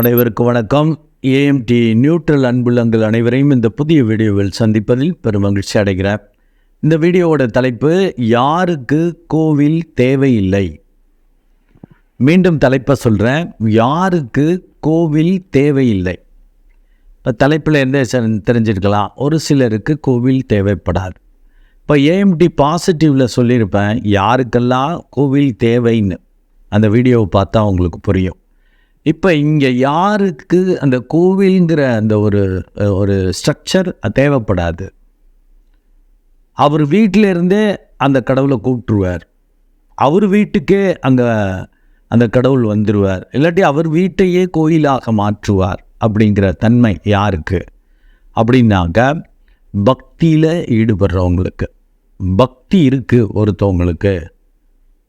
அனைவருக்கும் வணக்கம். AMD neutral அன்புள்ளங்கள் அனைவரையும் இந்த புதிய வீடியோவில் சந்திப்பதில் பெருமகிழ்ச்சி அடைகிறேன். இந்த வீடியோவோட தலைப்பு யாருக்கு கோவில் தேவையில்லை? மீண்டும் தலைப்பை சொல்கிறேன் யாருக்கு கோவில் தேவையில்லை? இப்போ தலைப்பில் இருந்தே தெரிஞ்சிருக்கலாம். ஒரு சிலருக்கு கோவில் தேவைப்படாது. இப்போ ஏஎம்டி பாசிட்டிவில் சொல்லியிருப்பேன் யாருக்கெல்லாம் கோவில் தேவைன்னு. அந்த வீடியோவை பார்த்தா உங்களுக்கு புரியும். இப்போ இங்கே யாருக்கு அந்த கோவில்ங்கிற அந்த ஒரு ஒரு ஸ்ட்ரக்சர் தேவைப்படாது. அவர் வீட்டிலேருந்தே அந்த கடவுளை கூப்பிட்டுருவார். அவர் வீட்டுக்கே அங்கே அந்த கடவுள் வந்துடுவார் இல்லாட்டி அவர் வீட்டையே கோயிலாக மாற்றுவார் அப்படிங்கிற தன்மை யாருக்கு? அப்படின்னாக்க பக்தியில் ஈடுபடுறவங்களுக்கு. பக்தி இருக்குது ஒருத்தவங்களுக்கு.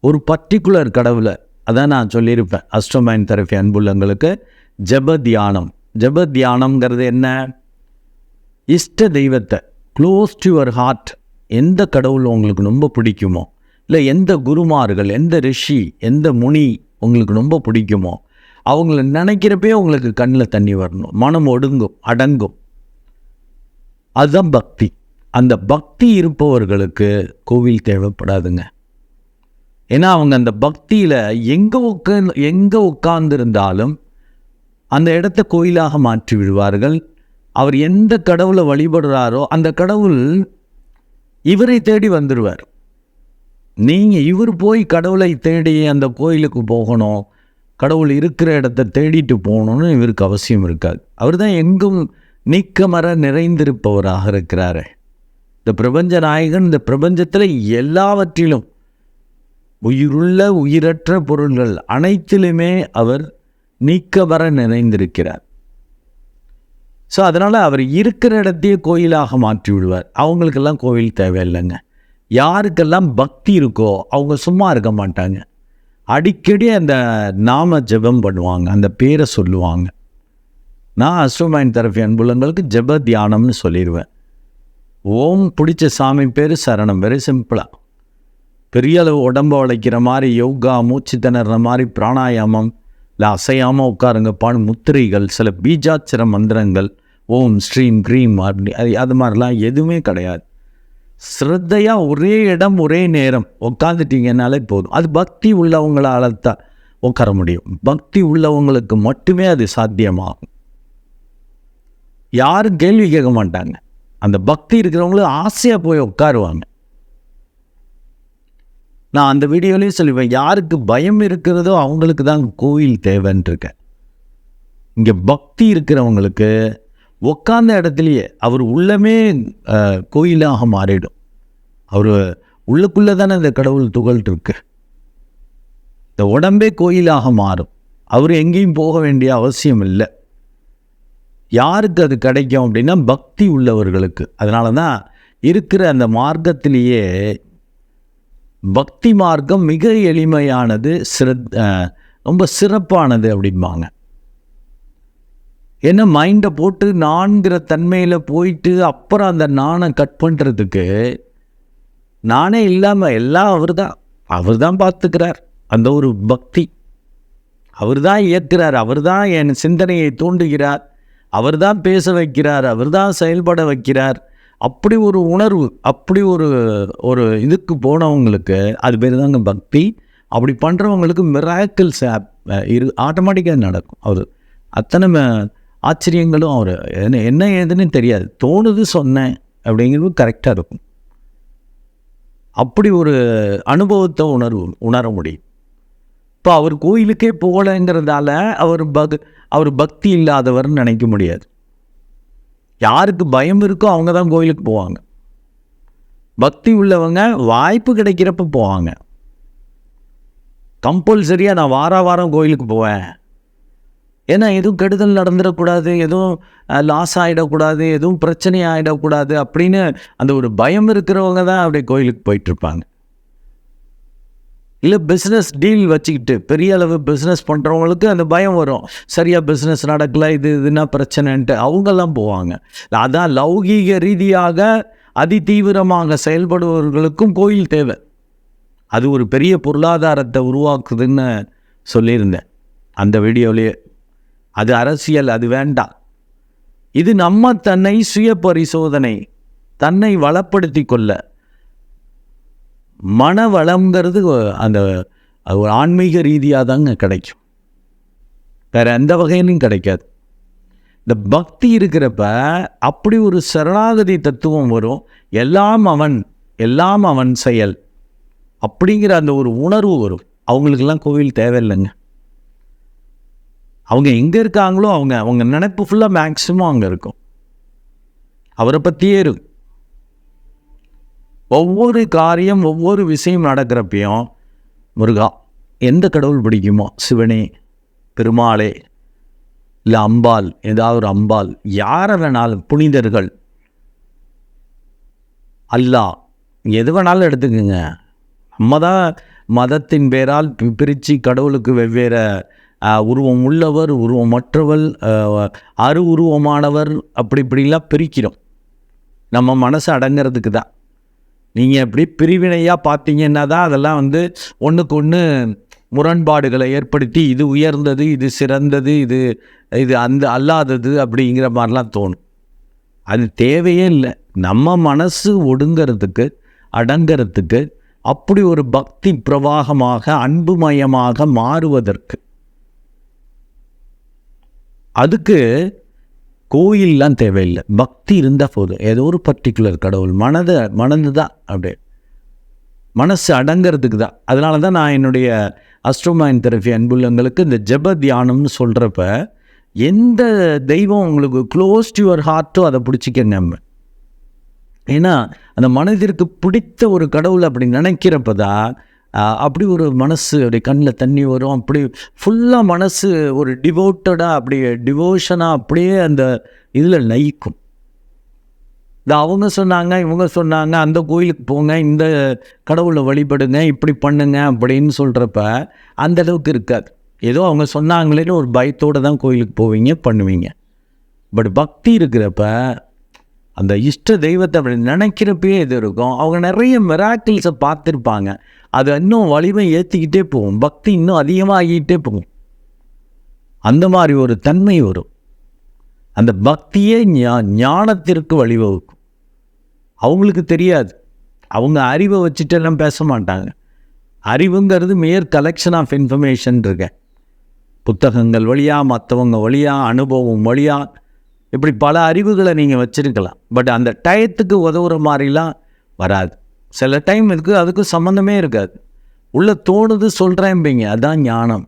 ஒரு பர்டிகுலர் கடவுளை அதான் நான் சொல்லியிருப்பேன். அஸ்ட்ரோமைன் தெரப்பி அன்புள்ளங்களுக்கு ஜப தியானம் ஜப தியானம்ங்கிறது என்ன? இஷ்ட தெய்வத்தை க்ளோஸ் டு யுவர் ஹார்ட் எந்த கடவுள் உங்களுக்கு ரொம்ப பிடிக்குமோ இல்லை எந்த குருமார்கள் எந்த ரிஷி எந்த முனி உங்களுக்கு ரொம்ப பிடிக்குமோ அவங்கள நினைக்கிறப்பே உங்களுக்கு கண்ணில் தண்ணி வரணும். மனம் ஒடுங்கும் அடங்கும். அதுதான் பக்தி. அந்த பக்தி இருப்பவர்களுக்கு கோவில் தேவைப்படாதுங்க. ஏன்னா அவங்க அந்த பக்தியில் எங்கே உட்காந்து எங்கே உட்கார்ந்திருந்தாலும் அந்த இடத்த கோயிலாக மாற்றி விடுவார்கள். அவர் எந்த கடவுளை வழிபடுறாரோ அந்த கடவுள் இவரை தேடி வந்துடுவார் நீங்கள் இவர் போய் கடவுளை தேடி அந்த கோயிலுக்கு போகணும் கடவுள் இருக்கிற இடத்த தேடிட்டு போகணும்னு இவருக்கு அவசியம் இருக்காது. அவர் தான் எங்கும் நீக்கமர நிறைந்திருப்பவராக இருக்கிறாரு. இந்த பிரபஞ்ச நாயகன் இந்த பிரபஞ்சத்தில் எல்லாவற்றிலும் உயிருள்ள உயிரற்ற பொருள்கள் அனைத்திலுமே அவர் நீக்க வர நிறைந்திருக்கிறார் ஸோ அதனால் அவர் இருக்கிற இடத்தையே கோயிலாக மாற்றி விடுவார். அவங்களுக்கெல்லாம் கோவில் தேவையில்லைங்க. யாருக்கெல்லாம் பக்தி இருக்கோ அவங்க சும்மா இருக்க மாட்டாங்க. அடிக்கடி அந்த நாம ஜெபம் பண்ணுவாங்க. அந்த பேரை சொல்லுவாங்க. நான் அஸ்ட்ரோமைன் தெரபி அன்புள்ளங்களுக்கு ஜெப தியானம்னு சொல்லிடுவேன். ஓம் பிடிச்ச சாமி பேர் சரணம். வெரி சிம்பிளாக பெரிய அளவு உடம்ப உழைக்கிற மாதிரி யோகா மூச்சு திணற மாதிரி பிராணாயாமம் இல்லை அசையாமல் உட்காருங்கப்பான்னு முத்திரைகள் சில பீஜாச்சிர மந்திரங்கள் ஓம் ஸ்ரீம் க்ரீம் அப்படி அது அது மாதிரிலாம் எதுவுமே கிடையாது. ஸ்ரத்தையாக ஒரே இடம் ஒரே நேரம் உட்காந்துட்டீங்கன்னாலே போதும். அது பக்தி உள்ளவங்களால தான் உட்கார முடியும். பக்தி உள்ளவங்களுக்கு மட்டுமே அது சாத்தியமாகும். யாரும் கேள்வி கேட்க மாட்டாங்க. அந்த பக்தி இருக்கிறவங்களும் ஆசையாக போய் உட்காருவாங்க. நான் அந்த வீடியோலையும் சொல்லுவேன் யாருக்கு பயம் இருக்கிறதோ அவங்களுக்கு தான் கோயில் தேவைன்னு இருக்கேன் இங்கே பக்தி இருக்கிறவங்களுக்கு உட்கார்ந்த இடத்துலையே அவர் உள்ளமே கோயிலாக மாறிடும். அவர் உள்ளுக்குள்ளே தானே இந்த கடவுள் துகள் இருக்கு இந்த உடம்பே கோயிலாக மாறும். அவர் எங்கேயும் போக வேண்டிய அவசியம் இல்லை. யாருக்கு அது கிடைக்கும் அப்படின்னா பக்தி உள்ளவர்களுக்கு. அதனால தான் இருக்கிற அந்த மார்க்கத்திலேயே பக்தி மார்க்கம் மிக எளிமையானது சிறத் ரொம்ப சிறப்பானது அப்படிம்பாங்க. ஏன்னா மைண்டை போட்டு நான்கிற தன்மையில் போயிட்டு அப்புறம் அந்த நானை கட் பண்ணுறதுக்கு நானே இல்லாமல் எல்லாம் அவர் தான் அவர் தான் பார்த்துக்கிறார். அந்த ஒரு பக்தி. அவர் தான் இயக்குறார். அவர் தான் என் சிந்தனையை தூண்டுகிறார். அவர் தான் பேச வைக்கிறார். அவர் தான் செயல்பட வைக்கிறார். அப்படி ஒரு உணர்வு அப்படி ஒரு ஒரு இதுக்கு போனவங்களுக்கு அது பேர் தாங்க பக்தி. அப்படி பண்ணுறவங்களுக்கு மிராக்கிள்ஸ் இரு ஆட்டோமேட்டிக்காக நடக்கும். அவர் அத்தனை ம- ஆச்சரியங்களும் அவர் என்ன என்ன ஏதுன்னு தெரியாது. தோணுது சொன்னேன் அப்படிங்கிறது கரெக்டாக இருக்கும். அப்படி ஒரு அனுபவத்தை உணர்வு உணர முடியும். இப்போ அவர் கோயிலுக்கே போகலைங்கிறதால அவர் பக் அவர் பக்தி இல்லாதவர்னு நினைக்க முடியாது. யாருக்கு பயம் இருக்கோ அவங்க தான் கோயிலுக்கு போவாங்க. பக்தி உள்ளவங்க வாய்ப்பு கிடைக்கிறப்ப போவாங்க. கம்பல்சரியாக நான் வார வாரம் கோயிலுக்கு போவேன். ஏன்னா எதுவும் கெடுதல் நடந்துடக்கூடாது எதுவும் லாஸ் ஆகிடக்கூடாது எதுவும் பிரச்சனை ஆகிடக்கூடாது அப்படின்னு அந்த ஒரு பயம் இருக்கிறவங்க தான் அப்படியே கோயிலுக்கு போயிட்டுருப்பாங்க இல்லை பிஸ்னஸ் டீல் வச்சுக்கிட்டு பெரிய அளவு பிஸ்னஸ் பண்ணுறவங்களுக்கு அந்த பயம் வரும். சரியாக பிஸ்னஸ் நடக்கல இது இதுனா பிரச்சனைன்ட்டு. அவங்கெல்லாம் போவாங்க. அதான் லௌகீக ரீதியாக அதி தீவிரமாக செயல்படுபவர்களுக்கும் கோயில் தேவை. அது ஒரு பெரிய பொருளாதாரத்தை உருவாக்குதுன்னு சொல்லியிருந்தேன். அந்த வீடியோலேயே. அது அரசியல் அது வேண்டாம். இது நம்ம தன்னை சுய பரிசோதனை தன்னை வளப்படுத்தி கொள்ள. மன வளங்கிறது அந்த அது ஒரு ஆன்மீக ரீதியாக தாங்க கிடைக்கும். வேறு எந்த வகையிலும் கிடைக்காது. இந்த பக்தி இருக்கிறப்ப அப்படி ஒரு சரணாகதி தத்துவம் வரும். எல்லாம் அவன் எல்லாம் அவன் செயல் அப்படிங்கிற அந்த ஒரு உணர்வு வரும். அவங்களுக்கெல்லாம் கோவில் தேவையில்லைங்க. அவங்க எங்கே இருக்காங்களோ அவங்க அவங்க நினைப்பு ஃபுல்லாக மேக்ஸிமம் அங்கே இருக்கும். அவரை பற்றியே இருக்கும். ஒவ்வொரு காரியம் ஒவ்வொரு விஷயம் நடக்கிறப்பையும் முருகா எந்த கடவுள் பிடிக்குமோ? சிவனே பெருமாளே இல்லை அம்பாள் ஏதாவது ஒரு அம்பாள் யாரை வேணாலும் புனிதர்கள் அல்லா எது வேணாலும் எடுத்துக்கோங்க. நம்ம தான் மதத்தின் பேரால் பிரித்து கடவுளுக்கு வெவ்வேறு உருவம் உள்ளவர் உருவம் மற்றவர் அரு உருவமானவர் அப்படி இப்படிலாம் பிரிக்கிறோம். நம்ம மனசு அடங்கிறதுக்கு தான் நீங்கள் எப்படி பிரிவினையாக பார்த்தீங்கன்னா தான் அதெல்லாம் வந்து ஒன்றுக்கு ஒன்று முரண்பாடுகளை ஏற்படுத்தி இது உயர்ந்தது இது சிறந்தது இது இது அந்த அல்லாதது அப்படிங்கிற மாதிரிலாம் தோணும். அது தேவையே இல்லை. நம்ம மனசு ஒடுங்கிறதுக்கு அடங்கிறதுக்கு அப்படி ஒரு பக்தி பிரவாகமாக அன்புமயமாக மாறுவதற்கு. அதுக்கு கோயிலெலாம் தேவையில்லை. பக்தி இருந்தால் போதும். ஏதோ ஒரு பர்டிகுலர் கடவுள் மனதை மனது தான் அப்படியே. மனசு அடங்கிறதுக்கு தான். அதனால தான் நான் என்னுடைய அஸ்ட்ரோமைன் தெரபி அன்புள்ளங்களுக்கு இந்த ஜெப தியானம்னு சொல்கிறப்ப எந்த தெய்வம் உங்களுக்கு க்ளோஸ் டு யுவர் ஹார்ட்டோ அதை பிடிச்சிக்க நம்ம. ஏன்னா அந்த மனதிற்கு பிடித்த ஒரு கடவுள் அப்படி நினைக்கிறப்ப தான் அப்படி ஒரு மனசு அப்படி கண்ணில் தண்ணி வரும். அப்படி ஃபுல்லாக மனசு ஒரு டிவோட்டடாக அப்படியே டிவோஷனாக அப்படியே அந்த இதில் லயிக்கும் இந்த அவங்க சொன்னாங்க இவங்க சொன்னாங்க அந்த கோயிலுக்கு போங்க இந்த கடவுளை வழிபடுங்க இப்படி பண்ணுங்க அப்படின்னு சொல்கிறப்ப அந்த அளவுக்கு இருக்காது. ஏதோ அவங்க சொன்னாங்களேன்னு ஒரு பயத்தோடு தான் கோயிலுக்கு போவீங்க பண்ணுவீங்க. பட் பக்தி இருக்கிறப்ப அந்த இஷ்ட தெய்வத்தை அப்படி நினைக்கிறப்பயே இது இருக்கும். அவங்க நிறைய மிராக்கிள்ஸை பார்த்துருப்பாங்க. அது இன்னும் வலிமை ஏற்றிக்கிட்டே போகும். பக்தி இன்னும் அதிகமாகிக்கிட்டே போகும். அந்த மாதிரி ஒரு தன்மை வரும். அந்த பக்தியே ஞா ஞானத்திற்கு வழிவகுக்கும். அவங்களுக்கு தெரியாது. அவங்க அறிவை வச்சுட்டெல்லாம் பேச மாட்டாங்க. அறிவுங்கிறது மேயர் கலெக்ஷன் ஆஃப் இன்ஃபர்மேஷன் இருக்க. புத்தகங்கள் வழியாக மற்றவங்க வழியாக அனுபவம் வழியாக இப்படி பல அறிவுகளை நீங்கள் வச்சுருக்கலாம். பட் அந்த டயத்துக்கு உதவுற மாதிரிலாம் வராது. சில டைம் இதுக்கு அதுக்கு சம்மந்தமே இருக்காது. உள்ளே தோணுது சொல்கிறேன்பீங்க அதான் ஞானம்.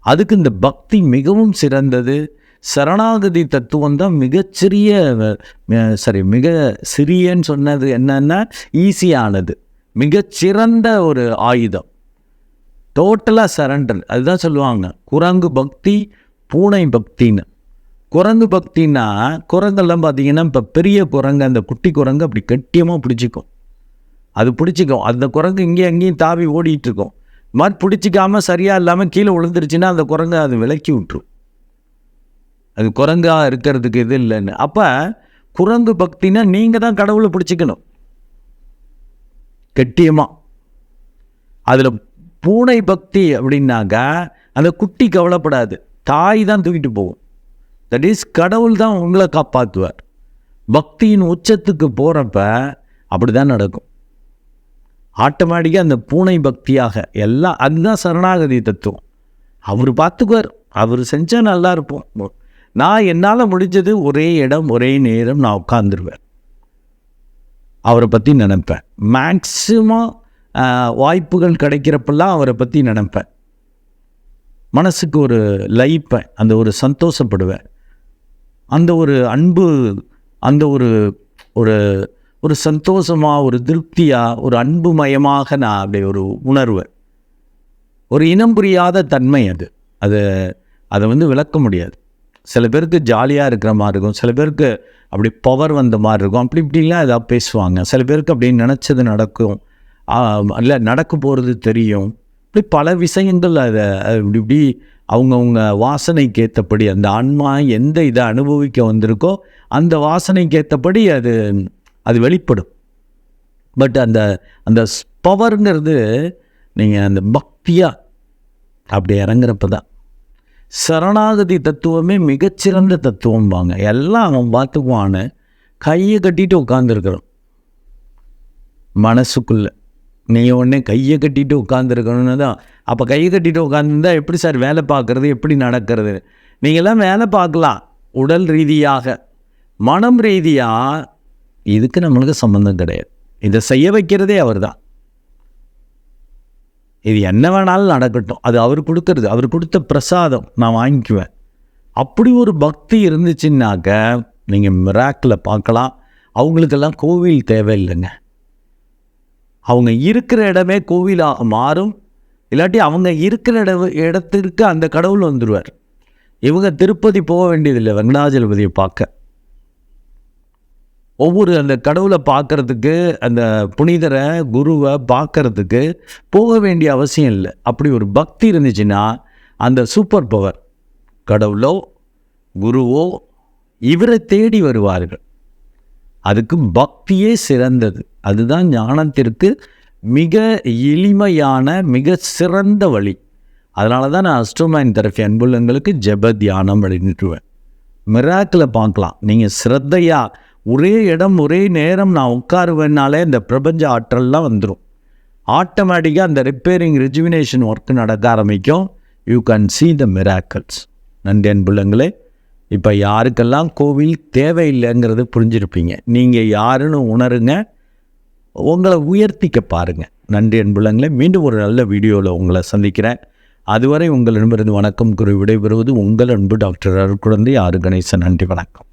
அதுக்கு இந்த பக்தி மிகவும் சிறந்தது. சரணாகதி தத்துவம் தான் மிகச்சிறிய சாரி சரி மிக சிறியன்னு சொன்னது என்னன்னா ஈஸியானது. மிகச்சிறந்த ஒரு ஆயுதம். டோட்டலாக சரண்டர் அதுதான் சொல்லுவாங்க. குரங்கு பக்தி பூனை பக்தின்னு. குரங்கு பக்தின்னா குரங்கெல்லாம் பார்த்தீங்கன்னா இப்போ பெரிய குரங்கு அந்த குட்டி குரங்கு அப்படி கட்டியமாக பிடிச்சிக்கும். அது பிடிச்சிக்கும். அந்த குரங்கு இங்கேயும் அங்கேயும் தாவி ஓடிட்டுருக்கும். இது மாதிரி பிடிச்சிக்காமல் சரியாக இல்லாமல் கீழே விழுந்துருச்சுன்னா அந்த குரங்கு அது விலக்கி விட்டுரும். அது குரங்காக இருக்கிறதுக்கு இது இல்லைன்னு. அப்போ குரங்கு பக்தினா நீங்கள் தான் கடவுளை பிடிச்சிக்கணும். கெட்டியமாக அதில் பூனை பக்தி அப்படின்னாக்கா அந்த குட்டி கவலைப்படாது. தாய் தான் தூக்கிட்டு போகும். தட் இஸ் கடவுள் தான் உங்களை காப்பாற்றுவார் பக்தியின் உச்சத்துக்கு போகிறப்ப அப்படி தான் நடக்கும். ஆட்டோமேட்டிக்காக அந்த பூனை பக்தியாக எல்லாம் அதுதான் சரணாகதி தத்துவம். அவர் பார்த்துக்குவார். அவர் செஞ்சால் நல்லா இருப்போம். நான் என்னால் முடிஞ்சது ஒரே இடம் ஒரே நேரம் நான் உட்காந்துருவேன் அவரை பற்றி நினைப்பேன். மேக்சிமம் வாய்ப்புகள் கிடைக்கிறப்பெல்லாம் அவரை பற்றி நினைப்பேன். மனசுக்கு ஒரு லயிப்பேன். அந்த ஒரு சந்தோஷப்படுவேன். அந்த ஒரு அன்பு அந்த ஒரு ஒரு ஒரு சந்தோஷமாக ஒரு திருப்தியாக ஒரு அன்புமயமாக நான் அப்படி ஒரு உணர்வேன். ஒரு இனம் புரியாத தன்மை அது. அது அதை வந்து விளக்க முடியாது. சில பேருக்கு ஜாலியாக இருக்கிற மாதிரி இருக்கும். சில பேருக்கு அப்படி பவர் வந்த மாதிரி இருக்கும். அப்படி இப்படிலாம் ஏதாவது பேசுவாங்க. சில பேருக்கு அப்படி நினச்சது நடக்கும். இல்லை நடக்க போகிறது தெரியும். இப்படி பல விஷயங்கள் அதை அது இப்படி இப்படி அவங்கவுங்க வாசனைக்கு ஏற்றபடி அந்த ஆன்மா எந்த இதை அனுபவிக்க வந்திருக்கோ அந்த வாசனைக்கு ஏற்றபடி அது அது வெளிப்படும். பட் அந்த அந்த பவர்ங்கிறது நீங்கள் அந்த பக்தியாக அப்படி இறங்குறப்ப தான் சரணாகதி தத்துவமே மிகச்சிறந்த தத்துவம் வாங்க. எல்லாம் அவன் பார்த்துக்குவான்னு கையை கட்டிட்டு உட்காந்துருக்கிறோம் மனசுக்குள்ளே. நீ உடனே கையை கட்டிட்டு உட்காந்துருக்கணும்னு தான் அப்போ கையை கட்டிட்டு உட்காந்துருந்தா எப்படி சார் வேலை பார்க்குறது? எப்படி நடக்கிறது? நீங்களாம் வேலை பார்க்கலாம். உடல் ரீதியாக மனம் ரீதியாக இதுக்கு நம்மளுக்கு சம்மந்தம் கிடையாது. இதை செய்ய வைக்கிறதே அவர் தான் இது என்ன வேணாலும் நடக்கட்டும். அது அவர் கொடுக்கறது. அவர் கொடுத்த பிரசாதம் நான் வாங்கிக்குவேன். அப்படி ஒரு பக்தி இருந்துச்சுன்னாக்க நீங்கள் மிராக்கில் பார்க்கலாம். அவங்களுக்கெல்லாம் கோவில் தேவையில்லைங்க. அவங்க இருக்கிற இடமே கோவிலாக மாறும். இல்லாட்டி அவங்க இருக்கிற இட இடத்திற்கு அந்த கடவுள் வந்துடுவார். இவங்க திருப்பதி போக வேண்டியதில்லை. வெங்கடாஜலபதியை பார்க்க. ஒவ்வொரு அந்த கடவுளை பார்க்கறதுக்கு அந்த புனிதரை குருவை பார்க்குறதுக்கு போக வேண்டிய அவசியம் இல்லை. அப்படி ஒரு பக்தி இருந்துச்சுன்னா அந்த சூப்பர் பவர் கடவுளோ குருவோ இவரை தேடி வருவார்கள். அதுக்கு பக்தியே சிறந்தது. அதுதான் ஞானத்திற்கு மிக எளிமையான மிக சிறந்த வழி. அதனால தான் நான் அஸ்ட்ரோமேன் தெரப்பி அன்புள்ளங்களுக்கு ஜெப தியானம் அப்படின்ட்டுருவேன் மிராக்கில் பார்க்கலாம். நீங்கள் சிரத்தையாக ஒரே இடம் ஒரே நேரம் நான் உட்காருவேனாலே இந்த பிரபஞ்ச ஆற்றல்லாம் வந்துடும் ஆட்டோமேட்டிக்காக அந்த ரிப்பேரிங் ரிஜுவினேஷன் ஒர்க் நடக்க ஆரம்பிக்கும். You can see the miracles நன்றி அன்புள்ளங்களே இப்போ யாருக்கெல்லாம் கோவில் தேவையில்லைங்கிறது புரிஞ்சிருப்பீங்க. நீங்கள் யாருன்னு உணருங்க. உங்களை உயர்த்திக்க பாருங்கள் நன்றி அன்புள்ளங்களே மீண்டும் ஒரு நல்ல வீடியோவில் உங்களை சந்திக்கிறேன். அதுவரை உங்களிடமிருந்து வணக்கம் கூறி விடைபெறுவது உங்கள் அன்பு டாக்டர் அருள் குழந்தை ஆறு கணேசன் நன்றி வணக்கம்.